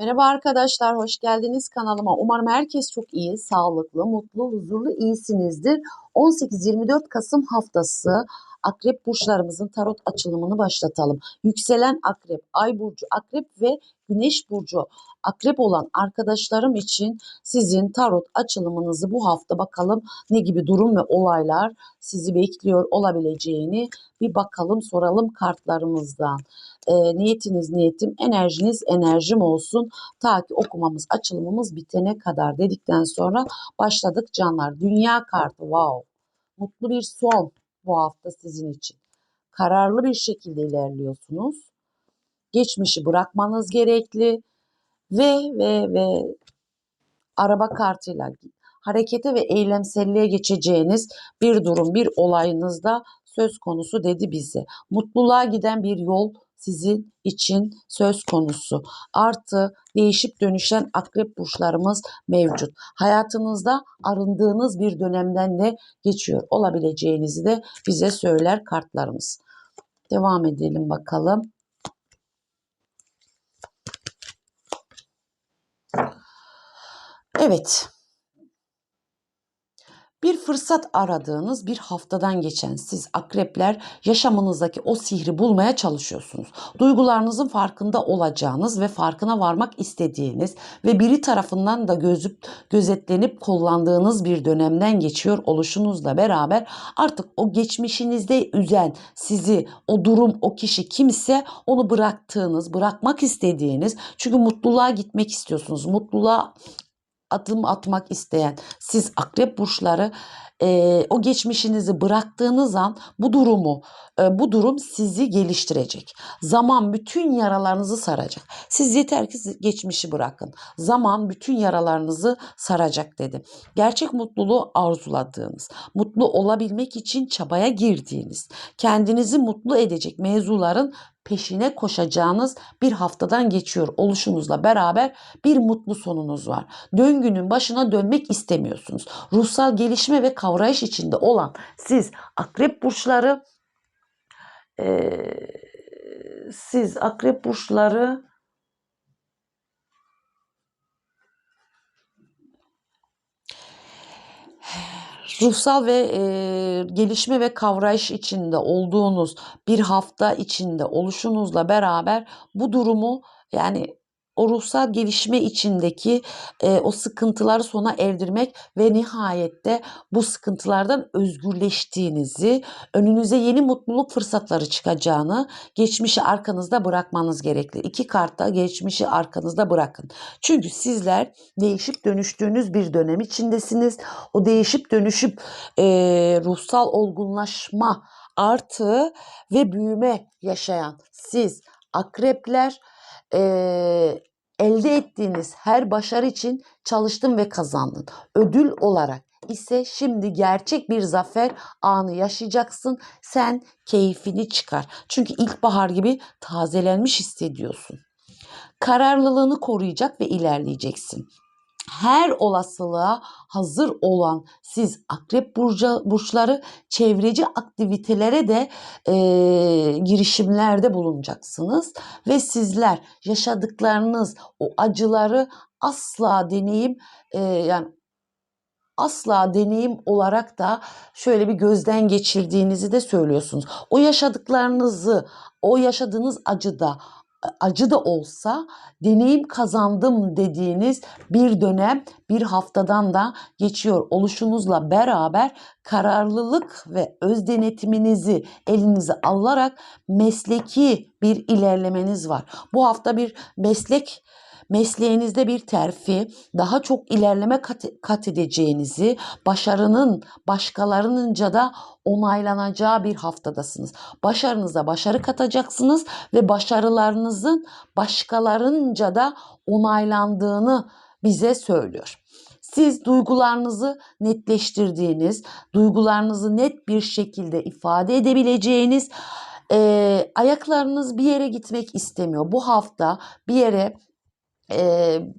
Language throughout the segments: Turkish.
Merhaba arkadaşlar, hoş geldiniz kanalıma. Umarım herkes çok iyi, sağlıklı, mutlu, huzurlu, iyisinizdir. 18-24 Kasım haftası akrep burçlarımızın tarot açılımını başlatalım. Yükselen akrep, ay burcu akrep ve güneş burcu akrep olan arkadaşlarım için sizin tarot açılımınızı bu hafta bakalım ne gibi durum ve olaylar sizi bekliyor olabileceğini bir bakalım soralım kartlarımızdan. E, niyetiniz niyetim, enerjiniz enerjim olsun. Ta ki okumamız, açılımımız bitene kadar dedikten sonra başladık canlar. Dünya kartı wow. Mutlu bir son bu hafta sizin için. Kararlı bir şekilde ilerliyorsunuz. Geçmişi bırakmanız gerekli ve ve ve araba kartıyla harekete ve eylemselliğe geçeceğiniz bir durum, bir olayınızda söz konusu dedi bize. Mutluluğa giden bir yol sizin için söz konusu. Artı değişip dönüşen akrep burçlarımız mevcut. Hayatınızda arındığınız bir dönemden de geçiyor olabileceğinizi de bize söyler kartlarımız. Devam edelim bakalım. Evet. Bir fırsat aradığınız bir haftadan geçen siz akrepler yaşamınızdaki o sihri bulmaya çalışıyorsunuz. Duygularınızın farkında olacağınız ve farkına varmak istediğiniz ve biri tarafından da gözüp gözetlenip kullandığınız bir dönemden geçiyor oluşunuzla beraber artık o geçmişinizde üzen sizi o durum o kişi kimse onu bıraktığınız bırakmak istediğiniz çünkü mutluluğa gitmek istiyorsunuz. Mutluluğa adım atmak isteyen siz akrep burçları e, o geçmişinizi bıraktığınız an bu durumu e, bu durum sizi geliştirecek. Zaman bütün yaralarınızı saracak. Siz yeter ki geçmişi bırakın. Zaman bütün yaralarınızı saracak dedim. Gerçek mutluluğu arzuladığınız, mutlu olabilmek için çabaya girdiğiniz, kendinizi mutlu edecek mevzuların peşine koşacağınız bir haftadan geçiyor oluşunuzla beraber bir mutlu sonunuz var. Döngünün başına dönmek istemiyorsunuz. Ruhsal gelişme ve kavrayış içinde olan siz akrep burçları e, siz akrep burçları ruhsal ve e, gelişme ve kavrayış içinde olduğunuz bir hafta içinde oluşunuzla beraber bu durumu yani o ruhsal gelişme içindeki e, o sıkıntıları sona erdirmek ve nihayette bu sıkıntılardan özgürleştiğinizi, önünüze yeni mutluluk fırsatları çıkacağını, geçmişi arkanızda bırakmanız gerekli. İki kartta geçmişi arkanızda bırakın. Çünkü sizler değişip dönüştüğünüz bir dönem içindesiniz. O değişip dönüşüp e, ruhsal olgunlaşma artı ve büyüme yaşayan siz akrepler e, elde ettiğiniz her başarı için çalıştın ve kazandın. Ödül olarak ise şimdi gerçek bir zafer anı yaşayacaksın. Sen keyfini çıkar. Çünkü ilkbahar gibi tazelenmiş hissediyorsun. Kararlılığını koruyacak ve ilerleyeceksin her olasılığa hazır olan siz akrep burcu, burçları çevreci aktivitelere de e, girişimlerde bulunacaksınız ve sizler yaşadıklarınız o acıları asla deneyim e, yani asla deneyim olarak da şöyle bir gözden geçirdiğinizi de söylüyorsunuz. O yaşadıklarınızı, o yaşadığınız acıda acı da olsa deneyim kazandım dediğiniz bir dönem bir haftadan da geçiyor oluşunuzla beraber kararlılık ve öz denetiminizi elinize alarak mesleki bir ilerlemeniz var. Bu hafta bir meslek mesleğinizde bir terfi, daha çok ilerleme kat, kat edeceğinizi, başarının başkalarınınca da onaylanacağı bir haftadasınız. Başarınıza başarı katacaksınız ve başarılarınızın başkalarınca da onaylandığını bize söylüyor. Siz duygularınızı netleştirdiğiniz, duygularınızı net bir şekilde ifade edebileceğiniz, e, ayaklarınız bir yere gitmek istemiyor. Bu hafta bir yere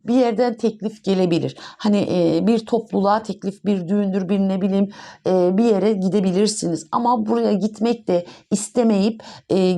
bir yerden teklif gelebilir. Hani bir topluluğa teklif, bir düğündür, bir ne bileyim bir yere gidebilirsiniz. Ama buraya gitmek de istemeyip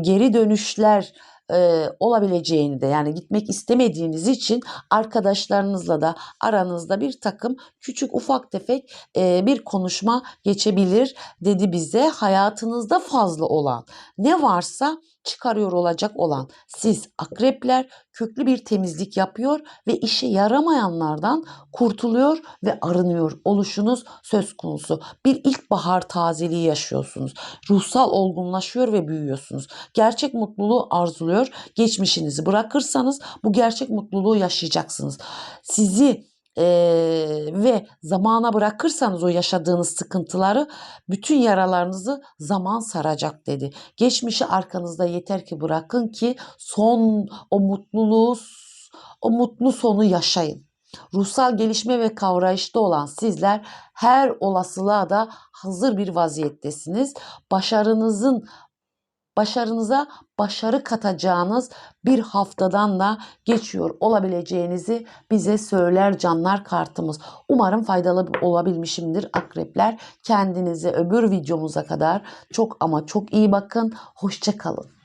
geri dönüşler e, olabileceğini de yani gitmek istemediğiniz için arkadaşlarınızla da aranızda bir takım küçük ufak tefek e, bir konuşma geçebilir dedi bize. Hayatınızda fazla olan ne varsa çıkarıyor olacak olan siz akrepler köklü bir temizlik yapıyor ve işe yaramayanlardan kurtuluyor ve arınıyor oluşunuz söz konusu. Bir ilkbahar tazeliği yaşıyorsunuz. Ruhsal olgunlaşıyor ve büyüyorsunuz. Gerçek mutluluğu arzuluyor. Geçmişinizi bırakırsanız bu gerçek mutluluğu yaşayacaksınız. Sizi eee, ve zamana bırakırsanız o yaşadığınız sıkıntıları bütün yaralarınızı zaman saracak dedi. Geçmişi arkanızda yeter ki bırakın ki son o mutluluğu o mutlu sonu yaşayın. Ruhsal gelişme ve kavrayışta olan sizler her olasılığa da hazır bir vaziyettesiniz. Başarınızın başarınıza başarı katacağınız bir haftadan da geçiyor olabileceğinizi bize söyler canlar kartımız. Umarım faydalı olabilmişimdir akrepler. Kendinize öbür videomuza kadar çok ama çok iyi bakın. Hoşça kalın.